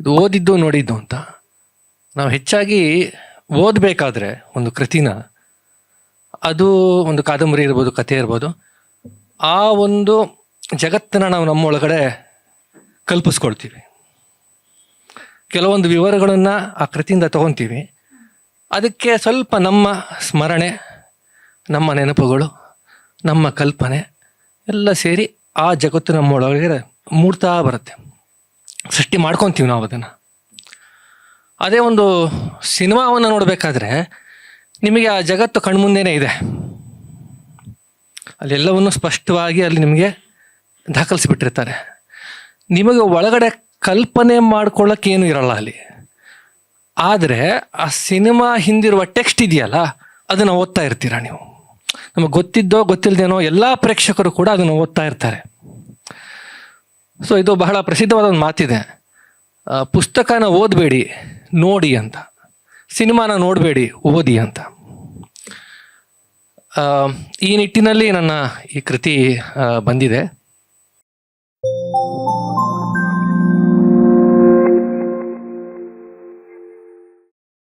ಇದು ಓದಿದ್ದು ನೋಡಿದ್ದು ಅಂತ. ನಾವು ಹೆಚ್ಚಾಗಿ ಓದಬೇಕಾದ್ರೆ ಒಂದು ಕೃತಿನ, ಅದು ಒಂದು ಕಾದಂಬರಿ ಇರ್ಬೋದು, ಕಥೆ ಇರ್ಬೋದು, ಆ ಒಂದು ಜಗತ್ತನ್ನು ನಾವು ನಮ್ಮೊಳಗಡೆ ಕಲ್ಪಿಸ್ಕೊಳ್ತೀವಿ. ಕೆಲವೊಂದು ವಿವರಗಳನ್ನು ಆ ಕೃತಿಯಿಂದ ತಗೊತೀವಿ. ಅದಕ್ಕೆ ಸ್ವಲ್ಪ ನಮ್ಮ ಸ್ಮರಣೆ, ನಮ್ಮ ನೆನಪುಗಳು, ನಮ್ಮ ಕಲ್ಪನೆ ಎಲ್ಲ ಸೇರಿ ಆ ಜಗತ್ತು ನಮ್ಮ ಒಳಗಡೆ ಮೂಡ್ತಾ ಬರುತ್ತೆ. ಸೃಷ್ಟಿ ಮಾಡ್ಕೊತೀವಿ ನಾವು ಅದನ್ನು. ಅದೇ ಒಂದು ಸಿನಿಮಾವನ್ನು ನೋಡಬೇಕಾದ್ರೆ ನಿಮಗೆ ಆ ಜಗತ್ತು ಕಣ್ಮುಂದೆನೇ ಇದೆ. ಅಲ್ಲೆಲ್ಲವನ್ನು ಸ್ಪಷ್ಟವಾಗಿ ಅಲ್ಲಿ ನಿಮಗೆ ದಾಖಲಿಸಿಬಿಟ್ಟಿರ್ತಾರೆ. ನಿಮಗೆ ಒಳಗಡೆ ಕಲ್ಪನೆ ಮಾಡ್ಕೊಳ್ಳೋಕೆ ಏನು ಇರಲ್ಲ ಅಲ್ಲಿ. ಆದರೆ ಆ ಸಿನಿಮಾ ಹಿಂದಿರುವ ಟೆಕ್ಸ್ಟ್ ಇದೆಯಲ್ಲ, ಅದನ್ನು ಓದ್ತಾ ಇರ್ತೀರ ನೀವು. ನಮಗೆ ಗೊತ್ತಿದ್ದೋ ಗೊತ್ತಿಲ್ಲದೇನೋ ಎಲ್ಲ ಪ್ರೇಕ್ಷಕರು ಕೂಡ ಅದನ್ನು ಓದ್ತಾ ಇರ್ತಾರೆ. ಸೊ ಇದು ಬಹಳ ಪ್ರಸಿದ್ಧವಾದ ಒಂದು ಮಾತಿದೆ. ಪುಸ್ತಕನ ಓದಬೇಡಿ, ನೋಡಿ ಅಂತ. ಸಿನಿಮಾನ ನೋಡಬೇಡಿ, ಓದಿ ಅಂತ. ಈ ನಿಟ್ಟಿನಲ್ಲಿ ನನ್ನ ಈ ಕೃತಿ ಬಂದಿದೆ.